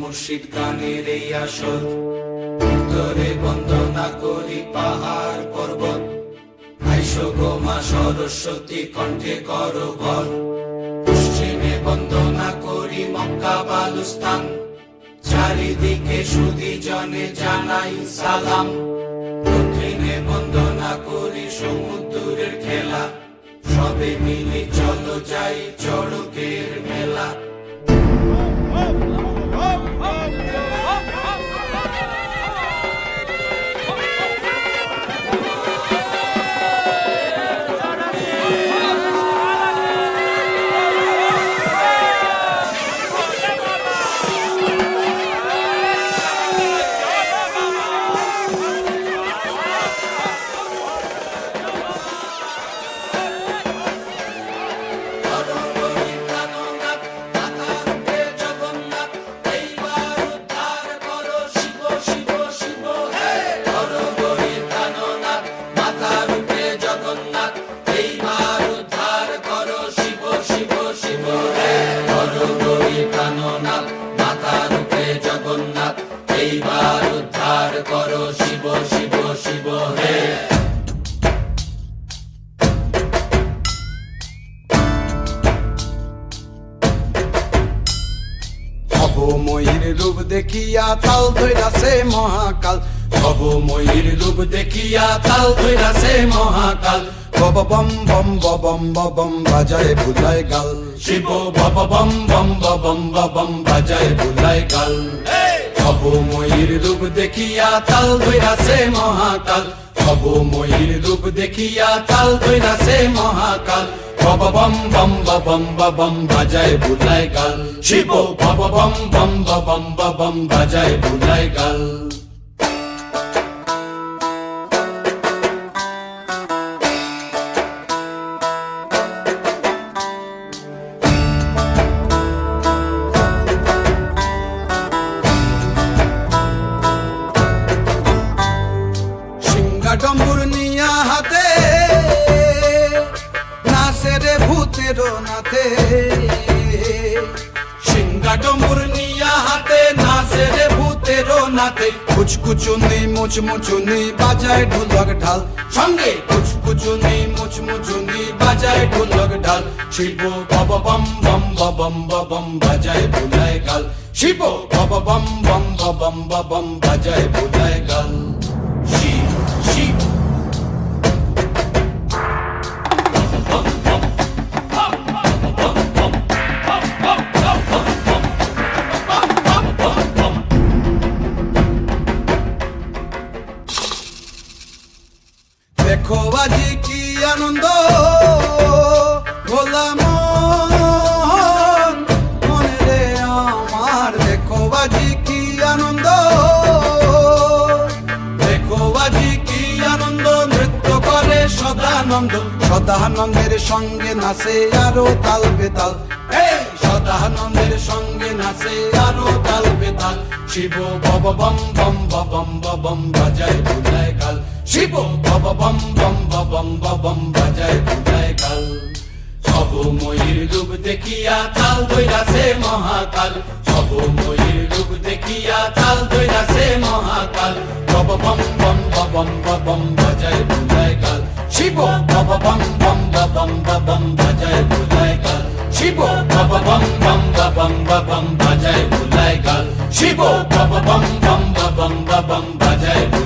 মুর্শিদ গানের এই আসর। উত্তরে বন্দনা করি পাহাড় পর্বত। আইসো গো সরস্বতী, কণ্ঠে কর ভর পশ্চিমে বন্দনা করি মক্কা বালুস্তান। চারিদিকে সুদি জনে জানাই সালাম। দক্ষিণে বন্দনা করি সমুদ্রের খেলা। সবে মিলে চলো যাই চড়কের মেলা। করো শিব শিব শিব হে। অবময়ীর রূপ দেখিয়া তাল ধৈরাছে মহাকাল। অবময়ীর রূপ দেখিয়া তাল ধৈরাছে মহাকাল। বব বম বম বম বম বাজায় গাল। শিব বব বম বম বম বম বাজায় বুলায় গাল। অবময়ীর রূপ দেখিয়া তাল ধৈরাছে মহাকাল। অবময়ীর রূপ দেখিয়া তাল ধৈরাছে মহাকাল। বব বম বম বম বম বাজায় বুলাই গাল। শিব বব বম বম বম বম বাজায় বুলাই গাল। ভূতের নাথে সিংহা ডমুর নিয়া হাতে নাচে রে কুচকুচুনি, মুচমুচুনি, বাজায় ঢোলক ঢাল। সঙ্গে কুচকুচুনি, মুচমুচুনি, বাজায় ঢোলক ঢাল। শিব বব বম বম বম বম বাজায় বুলায় গাল। শিব বব বম বম বম বম বাজায় বুলায় গাল। সদানন্দ সদানন্দের সঙ্গে নাচে আরও তাল বেতাল। সদানন্দের সঙ্গে নাচে আরও তাল বেতাল। শিব বব বম বম বম বম বাজায় বুলায় কাল। শিব বব বম বম বম বম বাজায় বুলায় গাল অবময়ীর রূপ দেখিয়া তাল দৈরাছে মহাকাল। সব অবময়ীর রূপ দেখিয়া তাল দৈরাছে মহাকাল। বব বম বম বম বম বাজায় বুলায় গাল শিব বব বম বম বম বম বাজায় বুলায় গাল শিব বব বম বম বম বম বাজায় বুলায় গাল শিব বব বম বম বম বম